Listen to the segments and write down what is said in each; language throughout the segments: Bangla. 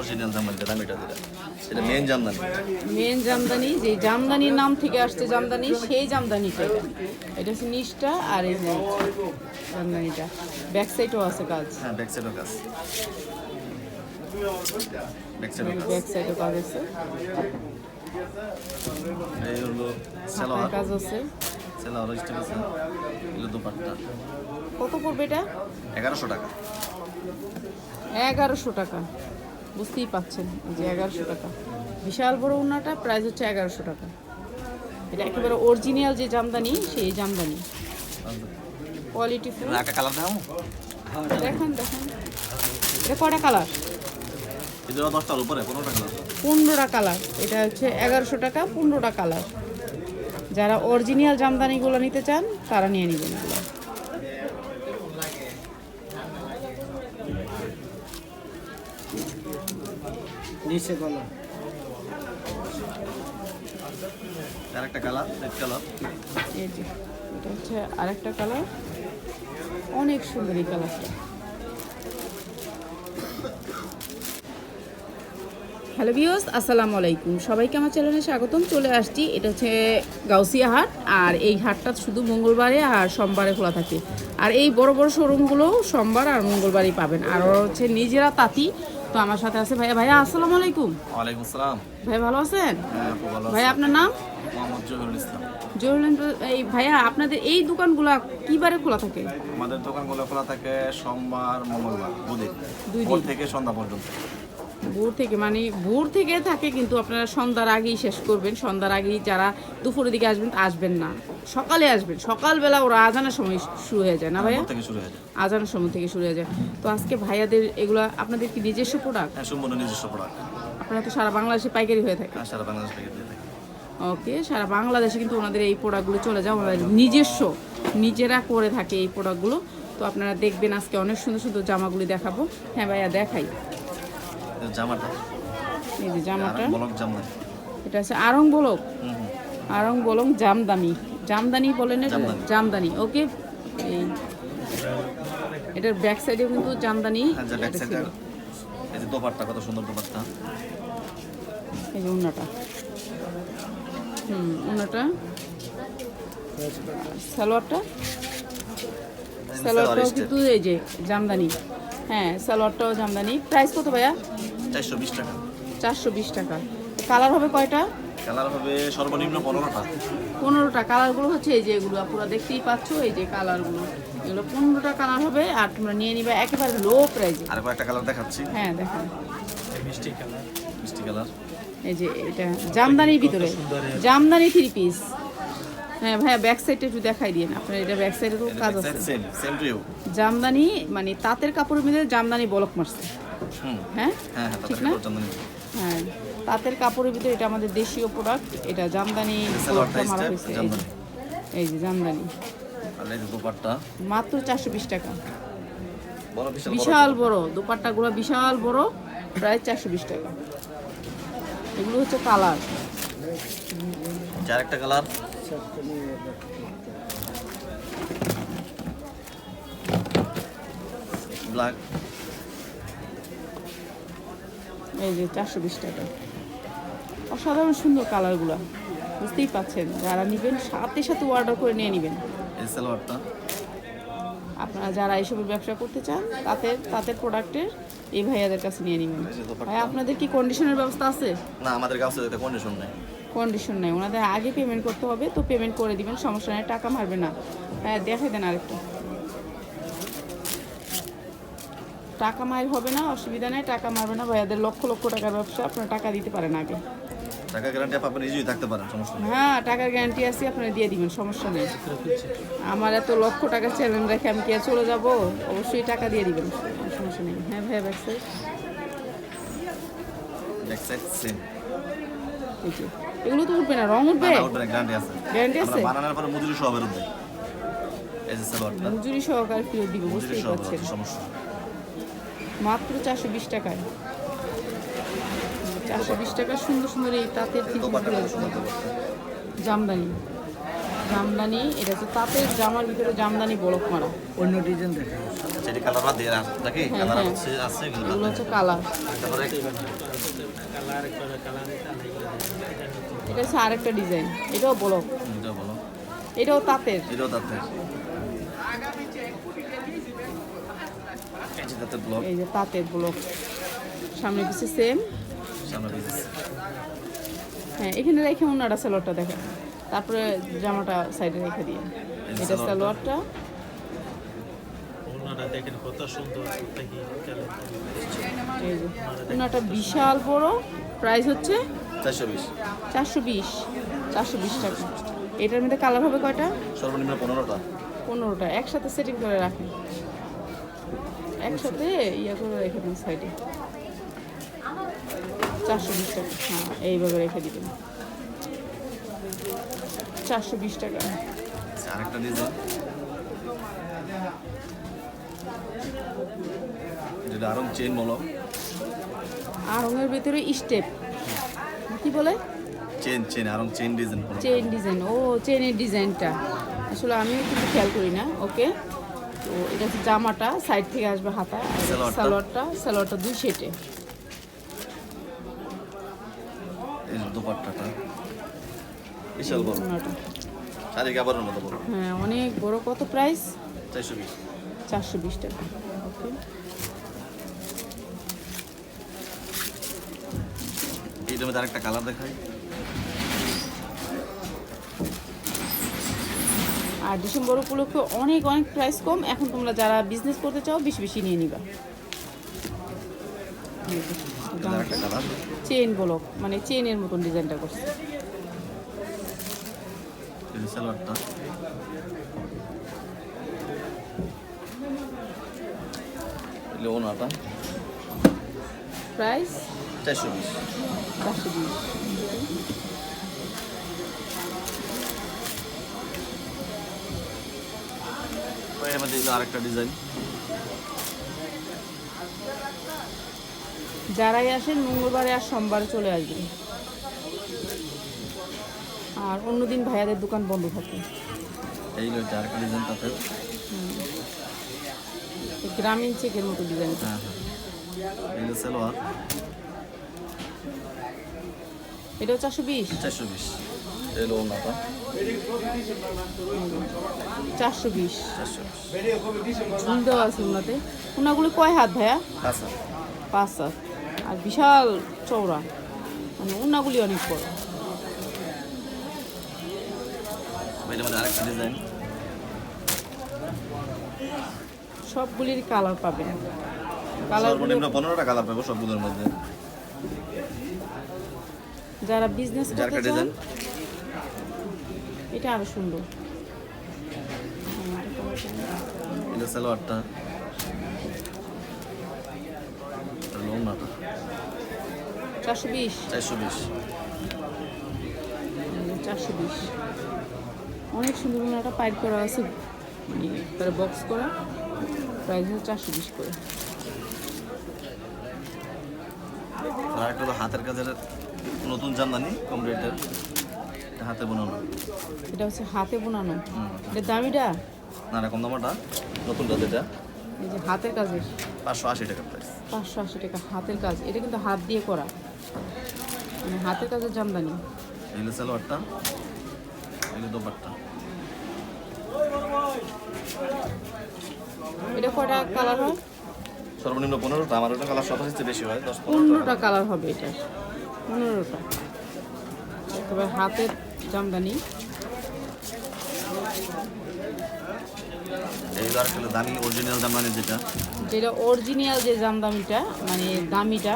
অরিজিনাল জামদানি যেটা আমি এটা দিলাম এটা মেন জামদানি। মেন জামদানি যে জামদানির নাম থেকে আসছে জামদানি সেই জামদানিটা। এটা এটা হচ্ছে নিচটা আর এই যে জামদানিটা। ব্যাক সাইডও আছে কাজ। হ্যাঁ ব্যাক সাইডও কাজ। ব্যাক সাইডও কাজ আছে। এই হলো সালোয়ার কাজ আছে? সালোয়ার স্টেপ আছে। এগুলো দুপাট্টা। কত পড়বে এটা? এগারোশো টাকা। এগারোশো টাকা। বুঝতেই পাচ্ছেন যে এগারোশো টাকা। বিশাল বড় উন্নাটা প্রাইস হচ্ছে এগারোশো টাকা। এটা একেবারে অরিজিনাল যে জামদানি সেই জামদানি। কোয়ালিটি ফুল একটা কালার দাও দেখেন দেখেন। এটা কটা কালার উপরে পনেরোটা কালার পনেরোটা কালার এটা হচ্ছে এগারোশো টাকা পনেরোটা কালার যারা অরিজিনাল জামদানিগুলো নিতে চান তারা নিয়ে নেবেন নিচে গলা। আর একটা কালার রেড কালার এই যে এটা হচ্ছে আরেকটা কালার। অনেক সুন্দর এই কালারটা। হ্যালো ভিউস আসসালামু আলাইকুম। সবাইকে আমার চ্যানেলে স্বাগতম। চলে আসছি। এটা হচ্ছে গাউসিয়া হাট আর এই হাটটা শুধু মঙ্গলবারে আর সোমবারে খোলা থাকে। আর এই বড় বড় শোরুমগুলো সোমবার আর মঙ্গলবারই পাবেন। আর হচ্ছে নিজেরা তাঁতি। তো আমার সাথে আছে ভাইয়া। ভাইয়া আসসালামু আলাইকুম। ওয়ালাইকুম আসসালাম। ভাই ভালো আছেন? হ্যাঁ ভালো ভাই আপনার নাম? মোহাম্মদ জহিরুল ইসলাম। জরুলেন এই ভাইয়া আপনাদের এই দোকানগুলো কিবারে খোলা থাকে? আমাদের দোকানগুলো খোলা থাকে সোমবার মঙ্গলবার বুধদিন দুই দিন। থেকে সন্ধ্যা পর্যন্ত। ভোর থেকে মানে ভোর থেকে থাকে কিন্তু আপনারা সন্ধ্যার আগেই শেষ করবেন। সন্ধ্যার আগেই যারা দুপুরের দিকে আসবেন আসবেন না। সকালে আসবেন। সকালবেলা ওরা আজানের সময় শুরু হয়ে যায় না ভাইয়া? হয়ে আজানের সময় থেকে শুরু হয়ে যায়। তো আজকে ভাইয়াদের এগুলা আপনাদের কি নিজস্ব প্রোডাক্ট হ্যাঁ নিজস্ব প্রোডাক্ট আপনারা তো সারা বাংলাদেশে পাইকারি হয়ে থাকে। হ্যাঁ সারা বাংলাদেশ থেকে। ওকে সারা বাংলাদেশে কিন্তু ওনাদের এই প্রোডাক্টগুলো চলে যায়। ওনাদের নিজস্ব নিজেরা করে থাকে এই প্রোডাক্টগুলো তো আপনারা দেখবেন আজকে অনেক সুন্দর সুন্দর জামাগুলি দেখাবো। হ্যাঁ ভাইয়া দেখাই। জামাটা। এই যে জামাটা। বলক জামদানি। এটা আছে আরং বলক। হুম হুম। আরং বলং জামদানি। জামদানি বলেন? জামদানি। ওকে। এই। এটার ব্যাক সাইডেও কিন্তু জামদানি। হ্যাঁ ব্যাক সাইডে। এই যে দোপাট্টা কত সুন্দর দোপাট্টা। এই যে উন্নাটা। হুম উন্নাটা। সালোয়ারটা? সালোয়ারটাও কিন্তু এই যে জামদানি। হ্যাঁ সালোয়ারটাও জামদানি। প্রাইস কত ভাইয়া? চারশো বিশ টাকা। চারশো বিশ টাকা। কালার হবে কয়টা? কালার হবে সর্বনিম্ন পনেরোটা। পনেরোটা। কালারগুলো হচ্ছে এই যে এগুলো পুরো দেখতেই পাচ্ছ এই যে কালারগুলো। এগুলো পনেরোটা কালার হবে আর তোমরা নিয়ে নিবে একেবারে লো প্রাইজে আর কয়েকটা কালার দেখাচ্ছি। হ্যাঁ দেখেন। মিষ্টি কালার। এই যে এটা জামদানির ভিতরে। জামদানি থ্রি পিস হ্যাঁ ভাইয়া ব্যাক সাইডটা একটু দেখাই দিন আপনার এটা ব্যাক সাইডে তো কাজ আছে। জামদানি মানে তাঁতের কাপড়ের মধ্যে জামদানি বলক মারছে। হ্যাঁ? হ্যাঁ হ্যাঁ ঠিক না? হ্যাঁ তাঁতের কাপড়ের ভিতরে এটা আমাদের দেশীয় প্রোডাক্ট এটা জামদানি সালোয়ারটা মারা হয়েছে এই যে- জামদানি। মাত্র চারশো বিশ টাকা। বিশাল বড় বিশাল বড় দোপাট্টাগুলো বিশাল বড় প্রায় চারশো বিশ টাকা। এগুলো হচ্ছে কালার। চার একটা কালার। ব্ল্যাক। এই যে চারশো বিশ টাকা। অসাধারণ সুন্দর কালারগুলো বুঝতেই পাচ্ছেন যারা নেবেন সাথে সাথে অর্ডার করে নিয়ে নেবেন। আপনারা যারা এইসবের ব্যবসা করতে চান তাদের তাদের প্রোডাক্টের এই ভাইয়াদের কাছে নিয়ে নেবেন। ভাই আপনাদের কি কন্ডিশনের ব্যবস্থা আছে? না আমাদের কাছে কন্ডিশন নেই। কন্ডিশন নেই। ওনাদের আগে পেমেন্ট করতে হবে তো পেমেন্ট করে দিবেন সমস্যা নেই টাকা মারবে না। হ্যাঁ দেখাই দেন আরেকটু। টাকা মার হবে না অসুবিধা নেই টাকা মারবে না ভাইয়াদের লক্ষ লক্ষ টাকার ব্যবসা আপনারা টাকা দিতে পারেন আগে। টাকা গ্যারান্টি আপনি নিজেই থাকতে পারেন সমস্যা নেই। হ্যাঁ টাকার গ্যারান্টি আছে আপনারা দিয়ে দিবেন সমস্যা নেই। আমার এত লক্ষ টাকা চ্যালেঞ্জ রেখে আমি কি চলে যাব? অবশ্যই টাকা দিয়ে দিবেন সমস্যা নেই। হ্যাঁ ভাইয়া ব্যাক সাইড সেম এই যে এগুলো তো উঠবে না রং উঠবে? গ্যারান্টি আছে। গ্যারান্টি আমরা আছে? বানানোর পরে মজুরি সহ সালোয়ারটা মজুরি সহকারে ফেরত দিব বুঝতেই পারছেন। সমস্যা। মাত্র চারশো বিশ টাকায়। চারশো বিশ টাকা সুন্দর সুন্দর এই তাঁতের। জামদানি। জামদানি এটা হচ্ছে তাঁতের জামার ভিতরে জামদানি বরফ মারা। অন্য ডিজাইন দেখে হ্যাঁ, কালার হ্যাঁ। হচ্ছে এগুলো এগুলো হচ্ছে কালার। এটা হচ্ছে আরেকটা ডিজাইন এটাও বরফ বলো এটাও তাঁতের। এটাও তাতে তাতে ব্লক এই যে তাঁতের ব্লক সামনে পিছে সেম সামনে হ্যাঁ এখানে রেখে অন্যটা সালোয়ারটা দেখেন। তারপরে জামাটা সাইডে রেখে দিয়ে এটা সালোয়ারটা। ওনাটা বিশাল বড়। প্রাইস হচ্ছে চারশো বিশ। চারশো বিশ। চারশো বিশ টাকা। এটার মধ্যে কালার হবে কয়টা? সর্বনিম্ন পনেরোটা। পনেরোটা। একসাথে সেটিং করে রাখেন। একসাথে ইয়ে করে রেখে দিন সাইডে। চারশো বিশ টাকা হ্যাঁ এইভাবে রেখে দিবেন। চারশো বিশ টাকা। আরেকটা ডিজাইন যেটা আরং চেন বলো। আর ভিতরে স্টেপ কি বলে? Chain chain Aarong chain design chain design ও চেনের ডিজাইনটা আসলে আমিও কিন্তু খেয়াল করি না ওকে তো এটা হচ্ছে জামাটা সাইড থেকে আসবে হাতা সালোয়ারটা? সালোয়ারটা দুই সেটে এই দোপাট্টাটা। বিশাল বড়। শাড়ি কাপড়ের মতো বড়। হ্যাঁ অনেক বড়। কত প্রাইস চারশো বিশ। চারশো বিশ টাকা। ওকে। এইটার মধ্যে আরেকটা কালার দেখাই। আর ডিসেম্বর উপলক্ষে অনেক অনেক প্রাইস কম। এখন তোমরা যারা বিজনেস করতে চাও বেশি বেশি নিয়ে নিবা। চেন ব্লক মানে চেনের মতন ডিজাইনটা করছে। প্রাইস চারশো বিশ। চারশো বিশ। এর মধ্যে আরেকটা ডিজাইন যারাই আসেন মঙ্গলবারে আর সোমবারে চলে আসবেন। আর অন্যদিন ভাইয়াদের দোকান বন্ধ থাকে। এইগুলো আরেকটা ডিজাইন তাতে গ্রামীণ চেকের মতো ডিজাইন হ্যাঁ হ্যাঁ। সালোয়ার। এটাও চারশো বিশ। চারশো বিশ। ওনাটা চারশো বিশ। চারশো বিশ। ঝুল দেওয়া আছে ওনাতে। ওনাগুলো কয় হাত ভাইয়া? পাঁচ হাত। আর বিশাল চওড়া। মানে ওনাগুলি অনেক বড়। সবগুলির কালার পাবেন। কালার পনেরোটা কালার পাবো সবগুলোর মধ্যে। যারা বিজনেস করতে চান এটা আরও সুন্দর। এগুলো সালোয়ারটা। ওনাটা চারশো বিশ। চারশো বিশ। চারশো বিশ। অনেক সুন্দর একটা পাইপ করা আছে। মানে তারা বক্স করা। প্রাইস হচ্ছে চারশো বিশ করে। আর একটা হলো হাতের কাজের নতুন জামদানি কম রেটের এটা হাতে বানানো। এটা হচ্ছে হাতে বোনানো। এটা দামিটা? না না কম দামাটা। নতুনটা যেটা এই যে হাতের কাজের। পাঁচশো আশি টাকা প্রাইস পাঁচশো আশি টাকা হাতের কাজ। এটা কিন্তু হাত দিয়ে করা। মানে হাতের কাজের জামদানি। এগুলো সালোয়ারটা এগুলো দোপাট্টা। এটা কয়টা কালার হয়? সর্বনিম্ন পনেরোটা। আমার ওটা কালার শত হচ্ছে বেশি হয়। দশ পনেরোটা। কালার হবে এটার। পনেরোটা। একেবারে হাতের জামদানি দামি অরিজিনাল জামদানি যেটা। যেটা অরিজিনাল যে জামদামিটা মানে দামিটা।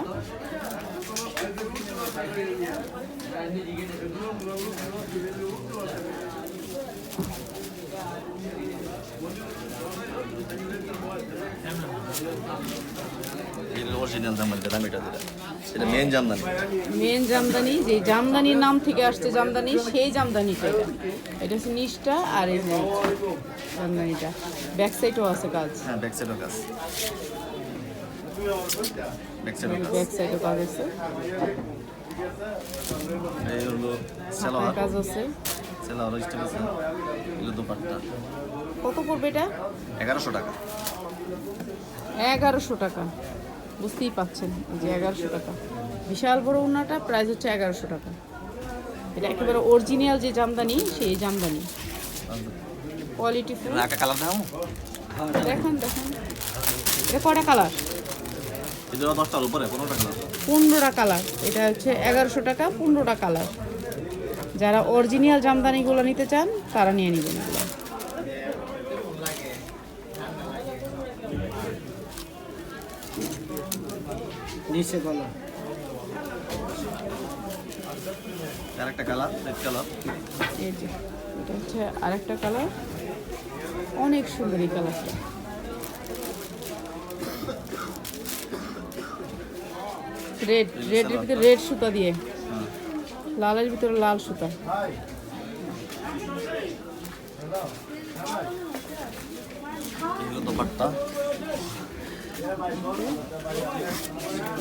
এগুলো অরিজিনাল জামদানি যেটা দামিটা যেটা সেটা মেন জামদানি। মেন জামদানি যে জামদানির নাম থেকে আসছে জামদানি সেই জামদানিটা এটা। এটা হচ্ছে নিচটা আর এই যে জামদানিটা। ব্যাক সাইডও আছে কাজ। হ্যাঁ ব্যাক সাইডও কাজ। ব্যাক সাইডও কাজ আছে। এই হলো হাতের কাজ আছে? স্টেপ আছে। এগুলো দোপাট্টা। কত পড়বে এটা? এগারোশো টাকা। এগারোশো টাকা। বুঝতেই পাচ্ছেন এই যে এগারোশো টাকা। বিশাল বড় উন্নাটা প্রাইস হচ্ছে এগারোশো টাকা। এটা একেবারে অরিজিনাল যে জামদানি সেই জামদানি। কোয়ালিটি দেখেন দেখেন। এটা কটা কালার? উপরে পনেরোটা কালার। পনেরোটা কালার। এটা হচ্ছে এগারোশো টাকা পনেরোটা কালার। যারা অরিজিনাল জামদানিগুলো নিতে চান তারা নিয়ে নেবেন এগুলো নিচে কলা আর একটা কালার রেড কালার এই যে এটা হচ্ছে আরেকটা কালার। অনেক সুন্দর এই কালারটা। রেড রেডের ভিতরে রেড সুতা দিয়ে। লালের ভিতরে লাল সুতা। এগুলো দোপাট্টা।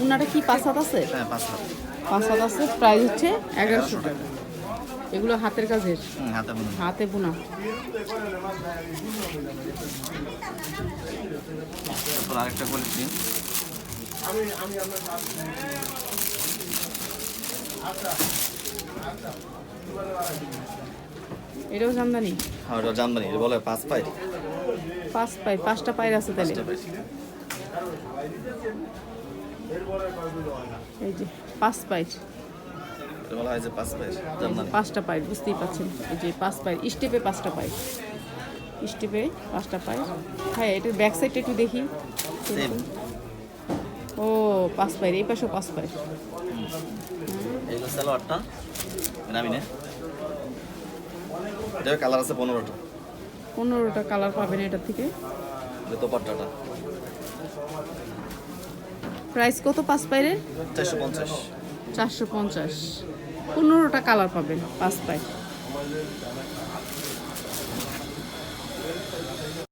উনাটা কি পাঁচ হাত আছে? হ্যাঁ পাঁচ হাত। পাঁচ হাত আছে প্রাইস হচ্ছে এগারোশো টাকা। এগুলো হাতের কাজের? হাতে বোনা। হাতে বোনা। তারপর আরেকটা কোয়ালিটি এটাও জামদানি? হ্যাঁ ওটা জামদানি। বলে পাঁচ পাই। পাঁচ পাই পাঁচটা পায়ের আছে তাহলে। এই যে পাঁচ পাই এটা বলা হয় যে পাঁচ পাই জামদানি পাঁচটা পাই বুঝতেই পারছেন? এই যে পাঁচ পাই স্টেপে পাঁচটা পাই স্টেপে পাঁচটা পাই হ্যাঁ এটার ব্যাক সাইডটা একটু দেখি। ও পাঁচ পাই এই পাশেও পাঁচ পাই এইগুলো সালোয়ারটা কালার আছে পনেরোটা। পনেরোটা কালার পাবেন এটার থেকে। দোপাট্টাটা। প্রাইস কত পাঁচ পাইরের? চারশো পঞ্চাশ। চারশো পঞ্চাশ। পনেরোটা কালার পাবেন পাঁচ পাই।